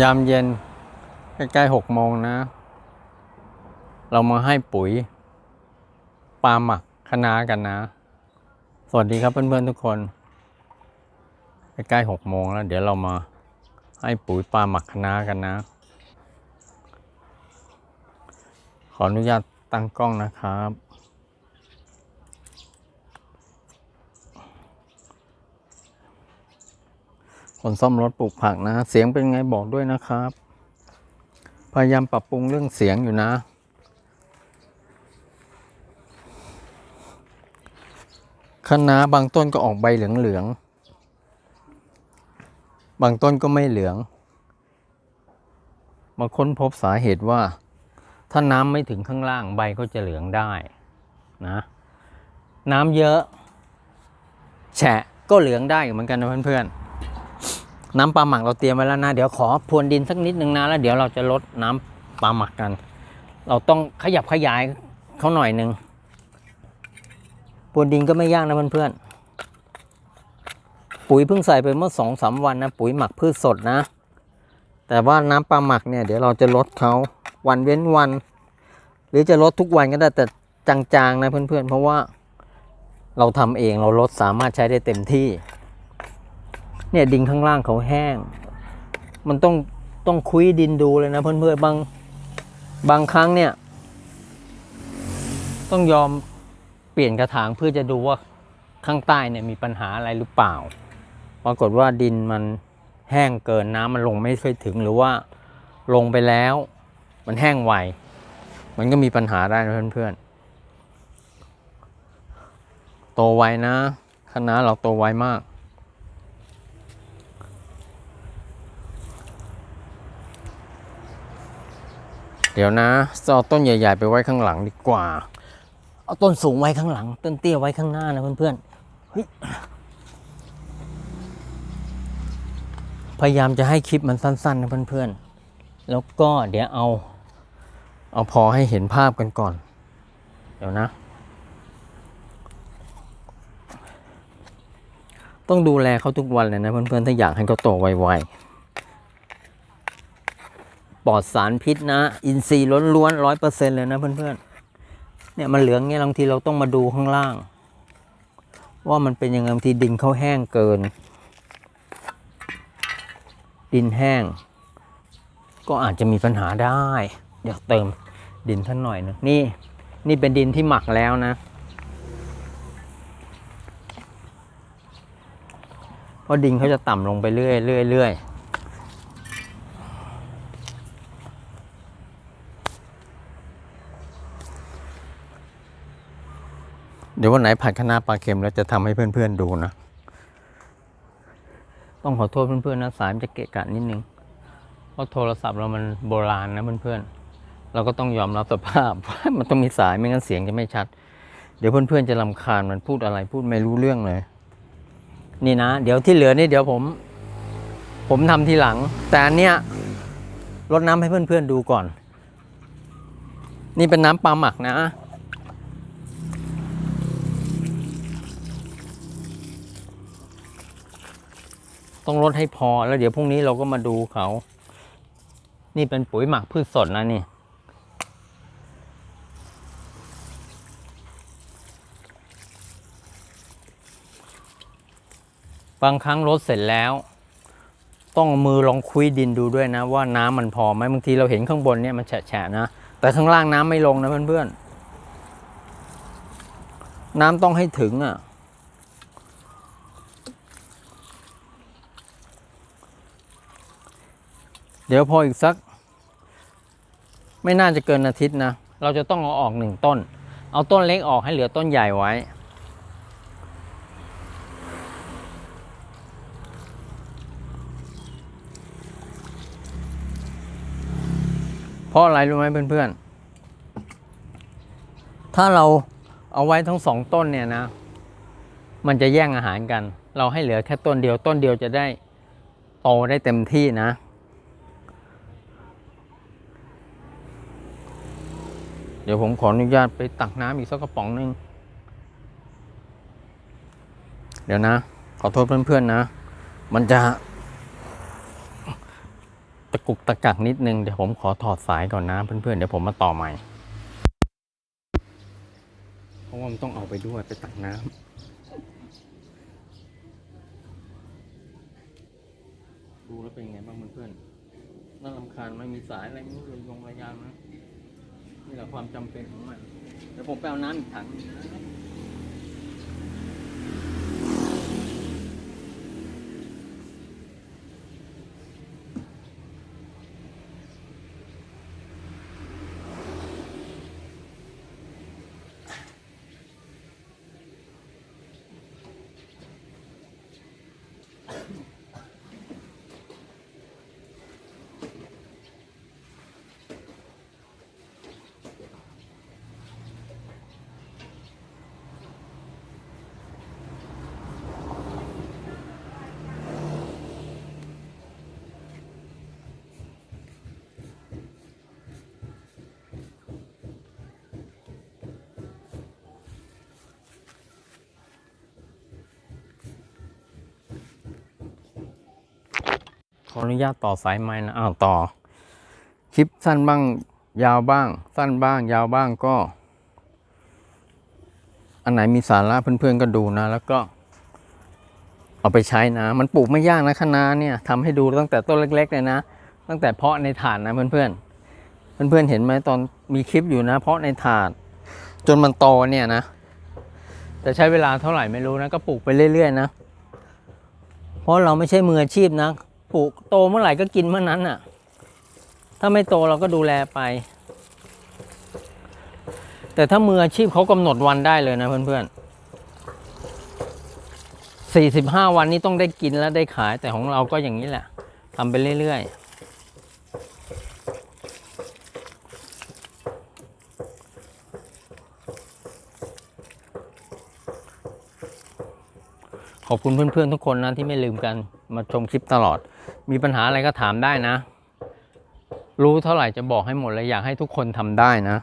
ยามเย็น ใกล้ๆหกโมงนะ เรามาให้ปุ๋ยปลาหมักคะน้ากันนะ สวัสดีครับเพื่อนๆทุกคน ใกล้ๆหกโมงแล้ว เดี๋ยวเรามาให้ปุ๋ยปลาหมักคะน้ากันนะ ขออนุญาตตั้งกล้องนะครับ คนซ่อมรถปลูกผักนะ เสียงเป็นไงบอกด้วยนะครับ พยายามปรับปรุงเรื่องเสียงอยู่นะ คณะบางต้นก็ออกใบเหลืองๆ บางต้นก็ไม่เหลือง มาค้นพบสาเหตุว่า ถ้าน้ำไม่ถึงข้างล่างใบก็จะเหลืองได้นะ น้ำเยอะ แฉะก็เหลืองได้เหมือนกันนะเพื่อนๆ น้ำปลาหมักเราเตรียมไว้แล้วนะ เดี๋ยวขอพรวนดินสักนิดนึงนะ แล้วเดี๋ยวเราจะลดน้ำปลาหมักกัน เราต้องขยับขยายเขาหน่อยหนึ่งพรวนดินก็ไม่ยากนะเพื่อนๆ ปุ๋ยเพิ่งใส่ไปเมื่อสองสามวันนะ ปุ๋ยหมักพืชสดนะ แต่ว่าน้ำปลาหมักเนี่ยเดี๋ยวเราจะลดเขาวันเว้นวัน หรือจะลดทุกวันก็ได้แต่จางๆนะเพื่อนๆ เพราะว่าเราทำเองเราลดสามารถใช้ได้เต็มที่ เนี่ยดินข้างล่างเขาแห้ง มันต้องต้องคุยดินดูเลยนะเพื่อนๆบางบางครั้งเนี่ย ต้องยอมเปลี่ยนกระถางเพื่อจะดูว่าข้างใต้เนี่ยมีปัญหาอะไรหรือเปล่า ปรากฏว่าดินมันแห้งเกินน้ำมันลงไม่ค่อยถึงหรือว่าลงไปแล้ว มันแห้งไว มันก็มีปัญหาได้นะเพื่อนๆ โตไวนะคณะเราโตไวมาก เดี๋ยวนะเอาต้นใหญ่ ๆ ไปไว้ข้างหลังดีกว่า เอาต้นสูงไว้ข้างหลัง ต้นเตี้ยไว้ข้างหน้านะเพื่อนๆพยายามจะให้คลิปมันสั้น ๆ นะเพื่อนๆ แล้วก็เดี๋ยวเอา เอาพอให้เห็นภาพกันก่อน เดี๋ยวนะ ต้องดูแลเขาทุกวันเลยนะเพื่อนๆ ถ้าอยากให้เขาโตไวๆ ปลอดสารพิษนะ อินทรีย์ล้วนๆร้อยเปอร์เซ็นเลยนะเพื่อนๆเนี่ยมันเหลืองเงี้ยบางทีเราต้องมาดูข้างล่าง ว่ามันเป็นยังไงบางทีดินเขาแห้งเกิน ดินแห้ง ก็อาจจะมีปัญหาได้ เดี๋ยวเติมดินท่านหน่อยหนึงนี่นี่เป็นดินที่หมักแล้วนะเพราะดินเขาจะต่ำลงไปเรื่อยเรื่อยเรื่อย ดี๋ยววันไหนผัดคะน้าปลาเค็มแล้วจะทำให้เพื่อนๆดูนะ ต้องขอโทษเพื่อนๆนะสายมันจะเกะกะนิดนึง เพราะโทรศัพท์เรามันโบราณนะเพื่อนๆ เราก็ต้องยอมรับสภาพมันต้องมีสายไม่งั้นเสียงจะไม่ชัด เดี๋ยวเพื่อนๆจะลำคาญมันพูดอะไรพูดไม่รู้เรื่องเลย นี่นะ เดี๋ยวที่เหลือนี่เดี๋ยวผม ผมทำทีหลัง แต่อันเนี้ยลดน้ำให้เพื่อนๆดูก่อน นี่เป็นน้ำปลาหมักนะ ต้องลดให้พอแล้วเดี๋ยวพรุ่งนี้เราก็มาดูเขา นี่เป็นปุ๋ยหมักพืชสดนะนี่ บางครั้งลดเสร็จแล้ว ต้องมือลองคุยดินดูด้วยนะว่าน้ำมันพอไหมบางทีเราเห็นข้างบนเนี่ยมันแฉะๆนะ แต่ข้างล่างน้ำไม่ลงนะเพื่อนๆน้ำต้องให้ถึงอะ ดี๋ยวพออีกสัก ไม่น่าจะเกินอาทิตย์นะ เราจะต้องเอาออกหนึ่งต้น เอาต้นเล็กออกให้เหลือต้นใหญ่ไว้ เพราะอะไรรู้ไหมเพื่อนๆ ถ้าเราเอาไว้ทั้งสองต้นเนี่ยนะ มันจะแย่งอาหารกัน เราให้เหลือแค่ต้นเดียว ต้นเดียวจะได้โตได้เต็มที่นะ เดี๋ยวผมขออนุญาตไปตักน้ำอีกสักกระป๋องหนึ่งเดี๋ยวนะ ขอโทษเพื่อนๆนะ มันจะ ตะกุกตะกักนิดนึง เดี๋ยวผมขอถอดสายก่อนนะเพื่อนๆ เดี๋ยวผมมาต่อใหม่ เพราะว่ามันต้องเอาไปด้วยไปตักน้ำดูแล้วเป็นไงบ้างเพื่อนๆน่ารำคาญไม่มีสายอะไรไม่รู้เลยยงระยางนะ นี่แหละความจำเป็นของมันเดี๋ยวผมไปเอาน้ำอีกถัง ขออนุญาตต่อสายไม้นะอ้าวต่อ คลิปสั้นบ้างยาวบ้าง สั้นบ้าง ยาวบ้างก็ อันไหนมีสาระเพื่อนๆก็ดูนะ แล้วก็ เอาไปใช้นะ มันปลูกไม่ยากนะคะนาเนี่ยทำให้ดูตั้งแต่ต้นเล็ก ๆ เลยนะ ตั้งแต่เพาะในถาดนะเพื่อนๆเพื่อนๆเห็นไหมตอนมีคลิปอยู่นะ เพาะในถาด จนมันโตเนี่ยนะจะใช้เวลาเท่าไหร่ไม่รู้นะก็ปลูกไปเรื่อยๆนะ เพราะเราไม่ใช่มืออาชีพนะ ปลูกโตเมื่อไหร่ก็กินเมื่อนั้นน่ะ ถ้าไม่โตเราก็ดูแลไป แต่ถ้ามืออาชีพเขากำหนดวันได้เลยนะเพื่อนๆสี่สิบห้าวันนี้ต้องได้กินและได้ขายแต่ของเราก็อย่างนี้แหละทำไปเรื่อยๆขอบคุณเพื่อนๆทุกคนนะที่ไม่ลืมกันมาชมคลิปตลอด มีปัญหาอะไรก็ถามได้นะ รู้เท่าไหร่จะบอกให้หมดเลยอยากให้ทุกคนทำได้นะ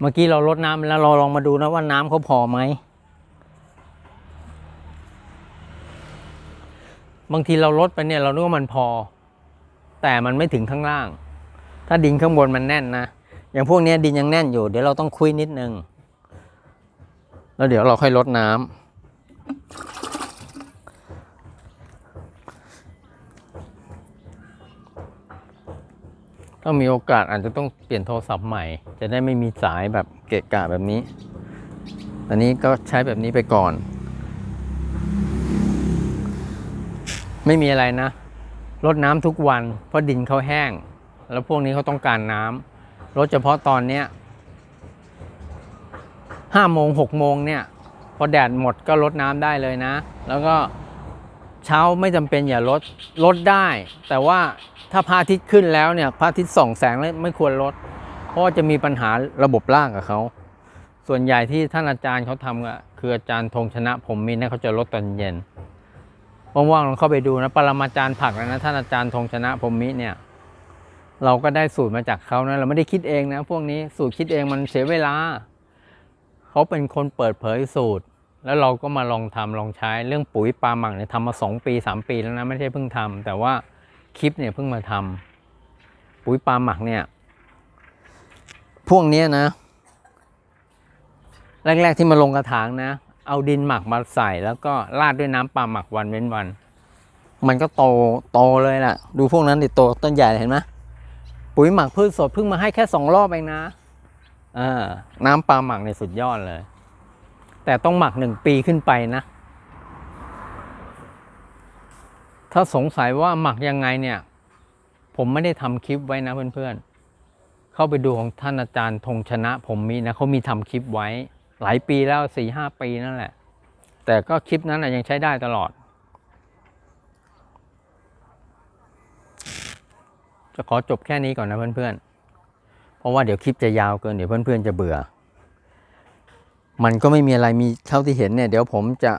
เมื่อกี้เราลดน้ำแล้วเราลองมาดูนะว่าน้ำเขาพอไหมบางทีเราลดไปเนี่ยเรานึกว่ามันพอ แต่มันไม่ถึงข้างล่าง ถ้าดินข้างบนมันแน่นนะอย่างพวกนี้ดินยังแน่นอยู่ เดี๋ยวเราต้องคุยนิดนึง แล้วเดี๋ยวเราค่อยลดน้ำ ถ้ามีโอกาสอาจจะต้องเปลี่ยนโทรศัพท์ใหม่ จะได้ไม่มีสายแบบเกะกะแบบนี้ อันนี้ก็ใช้แบบนี้ไปก่อน ไม่มีอะไรนะรดน้ำทุกวัน เพราะดินเขาแห้ง แล้วพวกนี้เขาต้องการน้ำรดเฉพาะตอนเนี้ยห้าโมงหกโมงเนี่ย พอแดดหมดก็ลดน้ำได้เลยนะ แล้วก็เช้าไม่จำเป็นอย่าลดลดได้ แต่ว่า ถ้าพระอาทิตย์ขึ้นแล้วเนี่ยพระอาทิตย์ส่องแสงแล้วไม่ควรลด เพราะจะมีปัญหาระบบรากกับเขาส่วนใหญ่ที่ท่านอาจารย์เขาทำอะคืออาจารย์ธงชนะผมมีนะเขาจะลดตอนเย็นว่างๆลองเข้าไปดูนะปรมาจารย์ผักนะท่านอาจารย์ธงชนะผมมิเนี่ย เราก็ได้สูตรมาจากเขานะเราไม่ได้คิดเองนะ พวกนี้สูตรคิดเองมันเสียเวลา เขาเป็นคนเปิดเผยสูตร แล้วเราก็มาลองทำลองใช้เรื่องปุ๋ยปลาหมักเนี่ยทำมาสองปีสามปีแล้วนะไม่ใช่เพิ่งทำแต่ว่า คลิปเนี่ยเพิ่งมาทำปุ๋ยปลาหมักเนี่ย พวกเนี้ยนะ แรก ๆที่มาลงกระถางนะ เอาดินหมักมาใส่แล้วก็ราดด้วยน้ำปลาหมักวันเว้นวัน มันก็โตโตเลยล่ะ ดูพวกนั้นดิโตต้นใหญ่เห็นไหมปุ๋ยหมักพืชสดเพิ่งมาให้แค่สองรอบเองนะอน้ำปลาหมักในยสุดยอดเลย แต่ต้องหมักหนึ่งปีขึ้นไปนะ ถ้าสงสัยว่าหมักยังไงเนี่ย ผมไม่ได้ทำคลิปไว้นะเพื่อนๆ เข้าไปดูของท่านอาจารย์ธงชนะ ผมมีนะเขามีทำคลิปไว้ หลายปีแล้วสี่ห้าปีนั่นแหละ แต่ก็คลิปนั้นยังใช้ได้ตลอด จะขอจบแค่นี้ก่อนนะเพื่อนๆ เพราะว่าเดี๋ยวคลิปจะยาวเกินเดี๋ยวเพื่อนๆจะเบื่อ มันก็ไม่มีอะไรมีเท่าที่เห็นเนี่ย เดี๋ยวผมจะ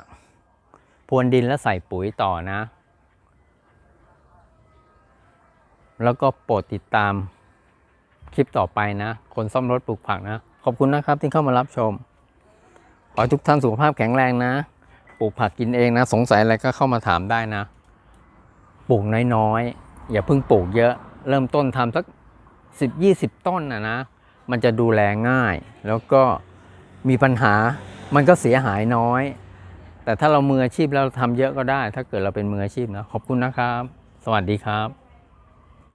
พรวนดินแล้วใส่ปุ๋ยต่อนะ แล้วก็โปรดติดตามคลิปต่อไปนะ คนซ่อมรถปลูกผักนะ ขอบคุณนะครับที่เข้ามารับชม ขอให้ทุกท่านสุขภาพแข็งแรงนะ ปลูกผักกินเองนะ สงสัยอะไรก็เข้ามาถามได้นะ ปลูกน้อยๆ อย่าเพิ่งปลูกเยอะ เริ่มต้นทำสักสิบยี่สิบต้นนะนะ มันจะดูแลง่าย แล้วก็มีปัญหา มันก็เสียหายน้อย แต่ถ้าเรามืออาชีพแล้วเราทำเยอะก็ได้ ถ้าเกิดเราเป็นมืออาชีพนะ ขอบคุณนะครับ สวัสดีครับ